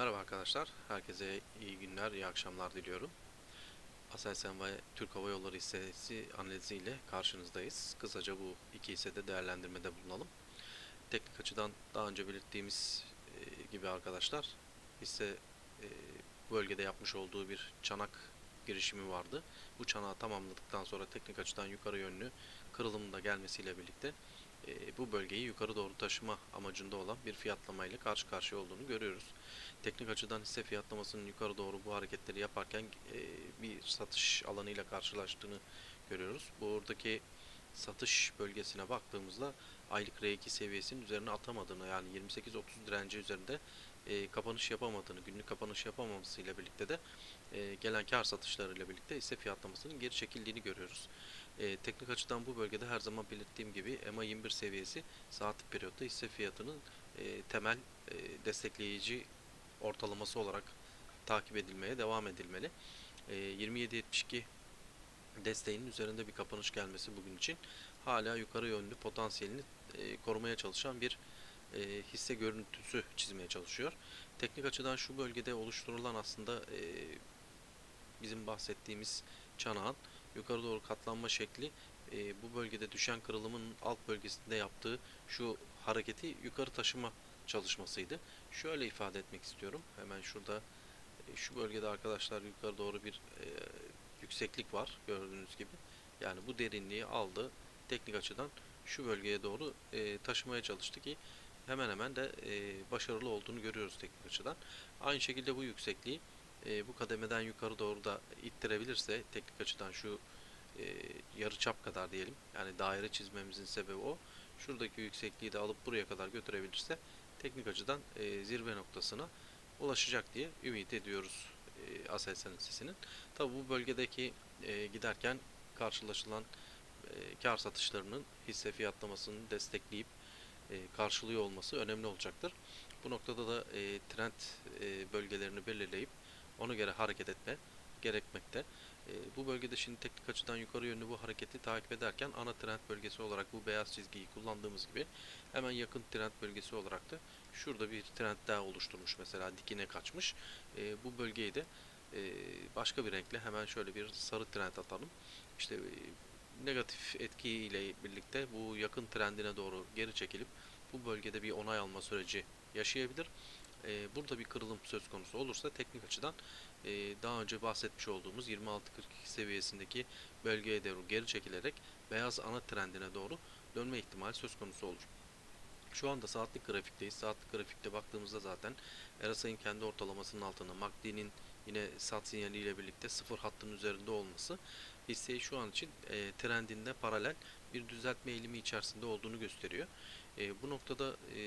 Merhaba arkadaşlar. Herkese iyi günler, iyi akşamlar diliyorum. Aselsan ve Türk Hava Yolları hissesi analiziyle karşınızdayız. Kısaca bu iki hissede değerlendirmede bulunalım. Teknik açıdan daha önce belirttiğimiz e, gibi arkadaşlar hisse e, bölgede yapmış olduğu bir çanak girişimi vardı. Bu çanağı tamamladıktan sonra teknik açıdan yukarı yönlü kırılımın da gelmesiyle birlikte e, bu bölgeyi yukarı doğru taşıma amacında olan bir fiyatlama ile karşı karşıya olduğunu görüyoruz. Teknik açıdan hisse fiyatlamasının yukarı doğru bu hareketleri yaparken e, bir satış alanıyla karşılaştığını görüyoruz. Buradaki satış bölgesine baktığımızda aylık R2 seviyesinin üzerine atamadığını yani 28-30 direnci üzerinde e, kapanış yapamadığını, günlük kapanış yapamamasıyla birlikte de e, gelen kar satışlarıyla birlikte hisse fiyatlamasının geri çekildiğini görüyoruz. E, teknik açıdan bu bölgede her zaman belirttiğim gibi EMA 21 seviyesi saatlik periyotta hisse fiyatının e, temel e, destekleyici ortalaması olarak takip edilmeye devam edilmeli. E, 27.72 desteğinin üzerinde bir kapanış gelmesi bugün için hala yukarı yönlü potansiyelini e, korumaya çalışan bir e, hisse görüntüsü çizmeye çalışıyor. Teknik açıdan şu bölgede oluşturulan aslında e, bizim bahsettiğimiz çanağın yukarı doğru katlanma şekli e, bu bölgede düşen kırılımın alt bölgesinde yaptığı şu hareketi yukarı taşıma çalışmasıydı. Şöyle ifade etmek istiyorum. Hemen şurada e, şu bölgede arkadaşlar yukarı doğru bir e, yükseklik var gördüğünüz gibi. Yani bu derinliği aldı. Teknik açıdan şu bölgeye doğru e, taşımaya çalıştı ki hemen hemen de e, başarılı olduğunu görüyoruz teknik açıdan. Aynı şekilde bu yüksekliği e, bu kademeden yukarı doğru da ittirebilirse teknik açıdan şu e, yarı çap kadar diyelim. Yani daire çizmemizin sebebi o. Şuradaki yüksekliği de alıp buraya kadar götürebilirse teknik açıdan e, zirve noktasına ulaşacak diye ümit ediyoruz e, Aselsan hissesinin. Tabi bu bölgedeki e, giderken karşılaşılan e, kar satışlarının hisse fiyatlamasını destekleyip e, karşılıyor olması önemli olacaktır. Bu noktada da e, trend e, bölgelerini belirleyip ona göre hareket etme gerekmekte. E, bu bölgede şimdi teknik açıdan yukarı yönlü bu hareketi takip ederken ana trend bölgesi olarak bu beyaz çizgiyi kullandığımız gibi hemen yakın trend bölgesi olarak da şurada bir trend daha oluşturmuş mesela dikine kaçmış. E, bu bölgeyi de e, başka bir renkle hemen şöyle bir sarı trend atalım. İşte e, negatif etkiyle birlikte bu yakın trendine doğru geri çekilip bu bölgede bir onay alma süreci yaşayabilir. E, burada bir kırılım söz konusu olursa teknik açıdan e, daha önce bahsetmiş olduğumuz 26.42 seviyesindeki bölgeye doğru geri çekilerek beyaz ana trendine doğru dönme ihtimali söz konusu olur. Şu anda saatlik grafikteyiz. Saatlik grafikte baktığımızda zaten RSI'nin kendi ortalamasının altında MACD'nin yine sat sinyaliyle birlikte sıfır hattının üzerinde olması hisseyi şu an için e, trendinde paralel bir düzeltme eğilimi içerisinde olduğunu gösteriyor. E, bu noktada e,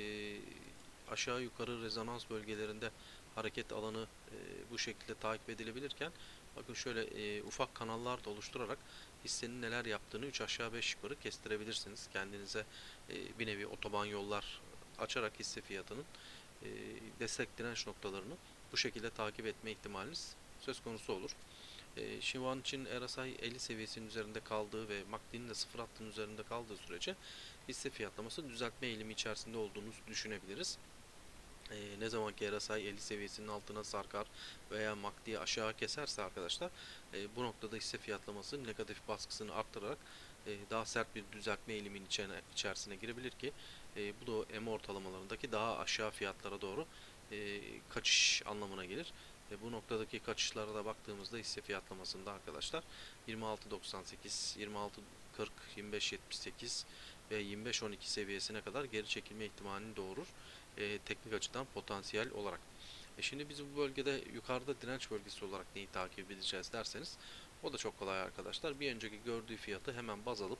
aşağı yukarı rezonans bölgelerinde hareket alanı e, bu şekilde takip edilebilirken bakın şöyle e, ufak kanallar da oluşturarak hissenin neler yaptığını 3 aşağı 5 yukarı kestirebilirsiniz. Kendinize e, bir nevi otoban yollar açarak hisse fiyatının e, destek direnç noktalarını bu şekilde takip etme ihtimaliniz söz konusu olur. E, şu an için RSI 50 seviyesinin üzerinde kaldığı ve MACD'nin de sıfır hattının üzerinde kaldığı sürece hisse fiyatlaması düzeltme eğilimi içerisinde olduğunu düşünebiliriz. E, ne zaman ki RSI 50 seviyesinin altına sarkar veya MACD'yi aşağı keserse arkadaşlar e, bu noktada hisse fiyatlaması negatif baskısını arttırarak e, daha sert bir düzeltme eğiliminin içine, içerisine girebilir ki e, bu da EMA ortalamalarındaki daha aşağı fiyatlara doğru e, kaçış anlamına gelir. E, bu noktadaki kaçışlara da baktığımızda hisse fiyatlamasında arkadaşlar 26.98, 26.40, 25.78 ve 25.12 seviyesine kadar geri çekilme ihtimalini doğurur. E, teknik açıdan potansiyel olarak. E şimdi biz bu bölgede yukarıda direnç bölgesi olarak neyi takip edeceğiz derseniz o da çok kolay arkadaşlar. Bir önceki gördüğü fiyatı hemen baz alıp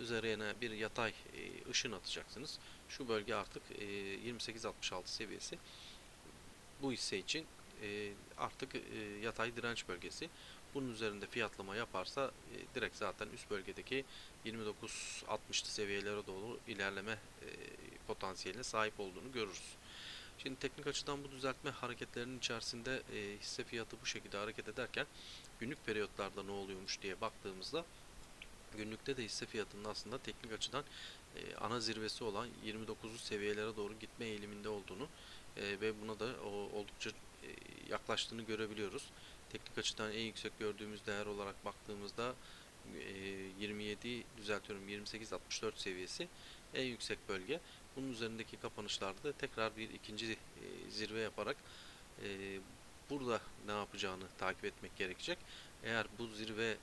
üzerine bir yatay e, ışın atacaksınız. Şu bölge artık e, 28.66 seviyesi. Bu hisse için e, artık e, yatay direnç bölgesi. Bunun üzerinde fiyatlama yaparsa e, direkt zaten üst bölgedeki 29-60'lı seviyelere doğru ilerleme e, potansiyeline sahip olduğunu görürüz. Şimdi teknik açıdan bu düzeltme hareketlerinin içerisinde e, hisse fiyatı bu şekilde hareket ederken günlük periyotlarda ne oluyormuş diye baktığımızda günlükte de hisse fiyatının aslında teknik açıdan e, ana zirvesi olan 29'lu seviyelere doğru gitme eğiliminde olduğunu E, ve buna da o, oldukça e, yaklaştığını görebiliyoruz. Teknik açıdan en yüksek gördüğümüz değer olarak baktığımızda e, 27 düzeltiyorum 28-64 seviyesi en yüksek bölge. Bunun üzerindeki kapanışlarda da tekrar bir ikinci e, zirve yaparak e, burada ne yapacağını takip etmek gerekecek. Eğer bu zirve e,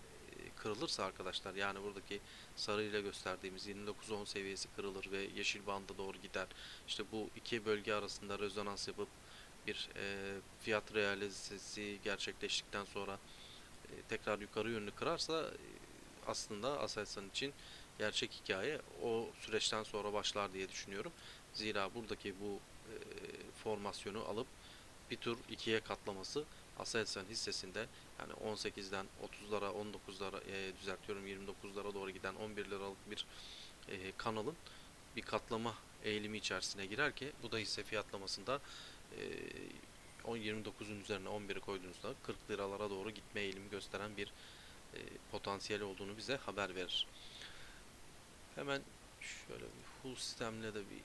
kırılırsa arkadaşlar yani buradaki sarı ile gösterdiğimiz 29-10 seviyesi kırılır ve yeşil banda doğru gider. İşte bu iki bölge arasında rezonans yapıp bir e, fiyat realizesi gerçekleştikten sonra e, tekrar yukarı yönlü kırarsa e, aslında Aselsan için gerçek hikaye o süreçten sonra başlar diye düşünüyorum. Zira buradaki bu e, formasyonu alıp bir tur ikiye katlaması Aselsan hissesinde yani 18'den 30'lara 19'lara e, düzeltiyorum 29'lara doğru giden 11 liralık bir e, kanalın bir katlama eğilimi içerisine girer ki bu da hisse fiyatlamasında e, 29'un üzerine 11'i koyduğunuzda 40 liralara doğru gitme eğilimi gösteren bir e, potansiyel olduğunu bize haber verir. Hemen şöyle bir full sistemle de bir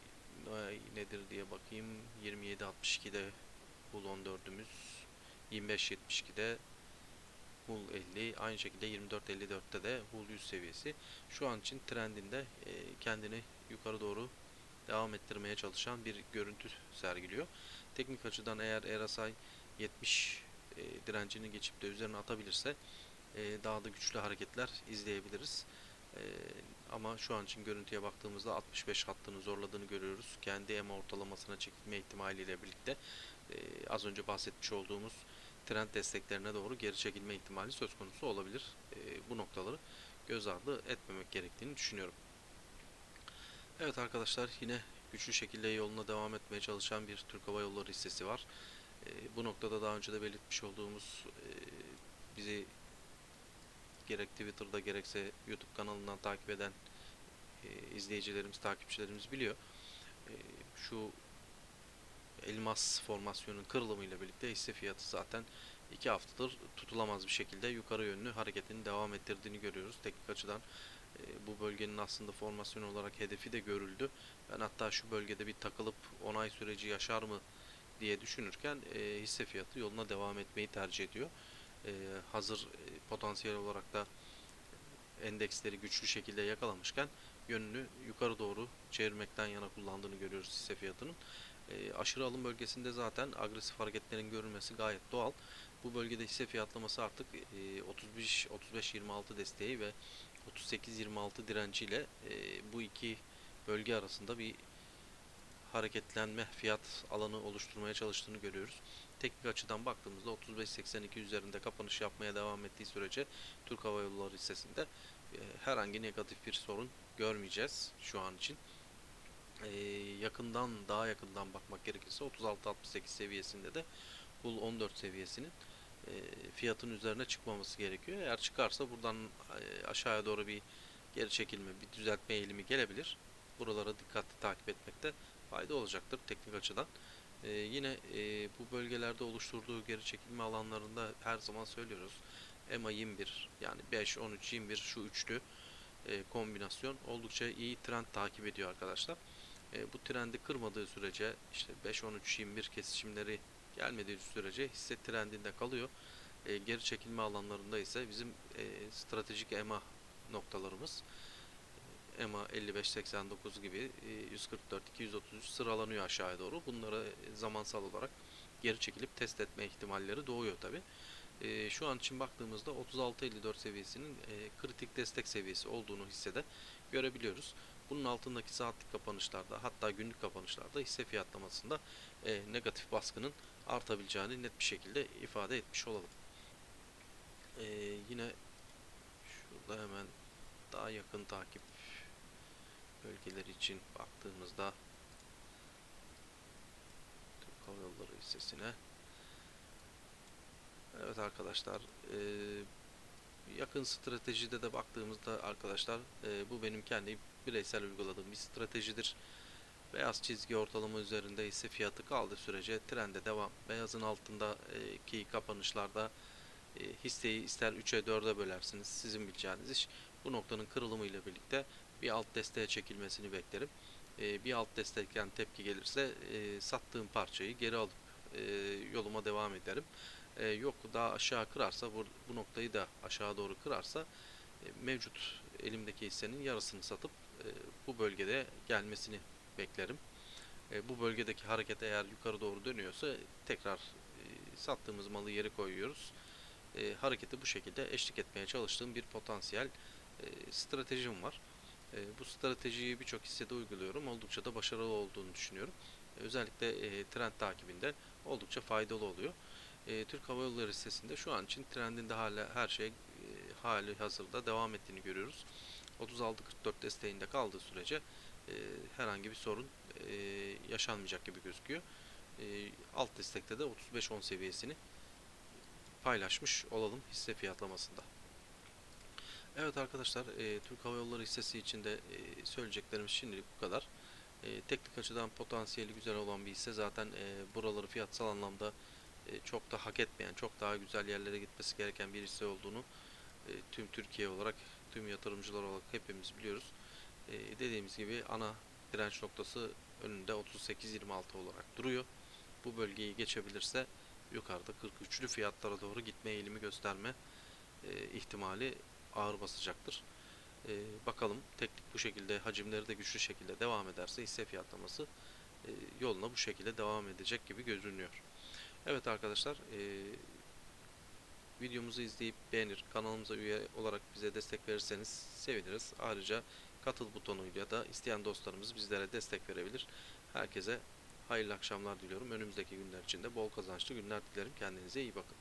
ne- nedir diye bakayım. 27.62'de full 14'ümüz. 25.72'de Hull 50 aynı şekilde 24.54'te de Hull 100 seviyesi şu an için trendinde e, kendini yukarı doğru devam ettirmeye çalışan bir görüntü sergiliyor. Teknik açıdan eğer RSI 70 e, direncini geçip de üzerine atabilirse e, daha da güçlü hareketler izleyebiliriz. E, ama şu an için görüntüye baktığımızda 65 hattını zorladığını görüyoruz. Kendi EMA ortalamasına çekilme ihtimaliyle birlikte e, az önce bahsetmiş olduğumuz trend desteklerine doğru geri çekilme ihtimali söz konusu olabilir. E, bu noktaları göz ardı etmemek gerektiğini düşünüyorum. Evet arkadaşlar yine güçlü şekilde yoluna devam etmeye çalışan bir Türk Hava Yolları hissesi var. E, bu noktada daha önce de belirtmiş olduğumuz e, bizi gerek Twitter'da gerekse YouTube kanalından takip eden e, izleyicilerimiz, takipçilerimiz biliyor. E, şu elmas formasyonun kırılımıyla birlikte hisse fiyatı zaten 2 haftadır tutulamaz bir şekilde yukarı yönlü hareketini devam ettirdiğini görüyoruz. Teknik açıdan bu bölgenin aslında formasyon olarak hedefi de görüldü. Ben hatta şu bölgede bir takılıp onay süreci yaşar mı diye düşünürken e, hisse fiyatı yoluna devam etmeyi tercih ediyor. E, hazır e, potansiyel olarak da endeksleri güçlü şekilde yakalamışken yönünü yukarı doğru çevirmekten yana kullandığını görüyoruz hisse fiyatının. E, aşırı alım bölgesinde zaten agresif hareketlerin görülmesi gayet doğal. Bu bölgede hisse fiyatlaması artık e, 35 35 26 desteği ve 38 26 direnciyle e, bu iki bölge arasında bir hareketlenme fiyat alanı oluşturmaya çalıştığını görüyoruz. Teknik açıdan baktığımızda 35.82 üzerinde kapanış yapmaya devam ettiği sürece Türk Hava Yolları hissesinde e, herhangi negatif bir sorun görmeyeceğiz şu an için. E, yakından daha yakından bakmak gerekirse 36-68 seviyesinde de Bull 14 seviyesinin fiyatın üzerine çıkmaması gerekiyor. Eğer çıkarsa buradan e, aşağıya doğru bir geri çekilme, bir düzeltme eğilimi gelebilir. Buralara dikkatli takip etmekte fayda olacaktır teknik açıdan. Ee, yine e, bu bölgelerde oluşturduğu geri çekilme alanlarında her zaman söylüyoruz. EMA 21 yani 5, 13, 21 şu üçlü e, kombinasyon oldukça iyi trend takip ediyor arkadaşlar. E, bu trendi kırmadığı sürece işte 5, 13, 21 kesişimleri gelmediği sürece hisse trendinde kalıyor. E, geri çekilme alanlarında ise bizim e, stratejik EMA noktalarımız EMA 5589 gibi e, 144 233 sıralanıyor aşağıya doğru. Bunları e, zamansal olarak geri çekilip test etme ihtimalleri doğuyor tabi. E, şu an için baktığımızda 36.54 seviyesinin e, kritik destek seviyesi olduğunu hissede görebiliyoruz. Bunun altındaki saatlik kapanışlarda hatta günlük kapanışlarda hisse fiyatlamasında e, negatif baskının artabileceğini net bir şekilde ifade etmiş olalım. E, yine şurada hemen daha yakın takip bölgeleri için baktığımızda Türk Hava Yolları hissesine Evet arkadaşlar e, yakın stratejide de baktığımızda arkadaşlar e, bu benim kendi bireysel uyguladığım bir stratejidir. Beyaz çizgi ortalama üzerinde ise fiyatı kaldığı sürece trende devam. Beyazın altındaki kapanışlarda e, hisseyi ister 3'e 4'e bölersiniz. Sizin bileceğiniz iş. Bu noktanın kırılımı ile birlikte bir alt desteğe çekilmesini beklerim. e, bir alt destekten tepki gelirse e, sattığım parçayı geri alıp e, yoluma devam ederim. E, yok daha aşağı kırarsa bu, bu noktayı da aşağı doğru kırarsa e, mevcut elimdeki hissenin yarısını satıp e, bu bölgede gelmesini beklerim. E, bu bölgedeki hareket eğer yukarı doğru dönüyorsa tekrar e, sattığımız malı yere koyuyoruz. E, hareketi bu şekilde eşlik etmeye çalıştığım bir potansiyel e, stratejim var. E, bu stratejiyi birçok hissede uyguluyorum. Oldukça da başarılı olduğunu düşünüyorum. E, özellikle e, trend takibinde oldukça faydalı oluyor. E, Türk Hava Yolları hissesinde şu an için trendinde hala her şey e, hali hazırda devam ettiğini görüyoruz. 36.44 desteğinde kaldığı sürece e, herhangi bir sorun e, yaşanmayacak gibi gözüküyor. E, alt destekte de 35.10 seviyesini paylaşmış olalım hisse fiyatlamasında. Evet arkadaşlar, e, Türk Hava Yolları hissesi için de e, söyleyeceklerimiz şimdilik bu kadar. E, teknik açıdan potansiyeli güzel olan bir hisse zaten e, buraları fiyatsal anlamda çok da hak etmeyen, çok daha güzel yerlere gitmesi gereken bir hisse olduğunu e, tüm Türkiye olarak, tüm yatırımcılar olarak hepimiz biliyoruz. E, dediğimiz gibi ana direnç noktası önünde 38-26 olarak duruyor. Bu bölgeyi geçebilirse yukarıda 43'lü fiyatlara doğru gitme eğilimi gösterme e, ihtimali ağır basacaktır. E, bakalım teknik bu şekilde hacimleri de güçlü şekilde devam ederse hisse fiyatlaması e, yoluna bu şekilde devam edecek gibi görünüyor. Evet arkadaşlar e, videomuzu izleyip beğenir kanalımıza üye olarak bize destek verirseniz seviniriz. Ayrıca katıl butonuyla da isteyen dostlarımız bizlere destek verebilir. Herkese hayırlı akşamlar diliyorum. Önümüzdeki günler için de bol kazançlı günler dilerim. Kendinize iyi bakın.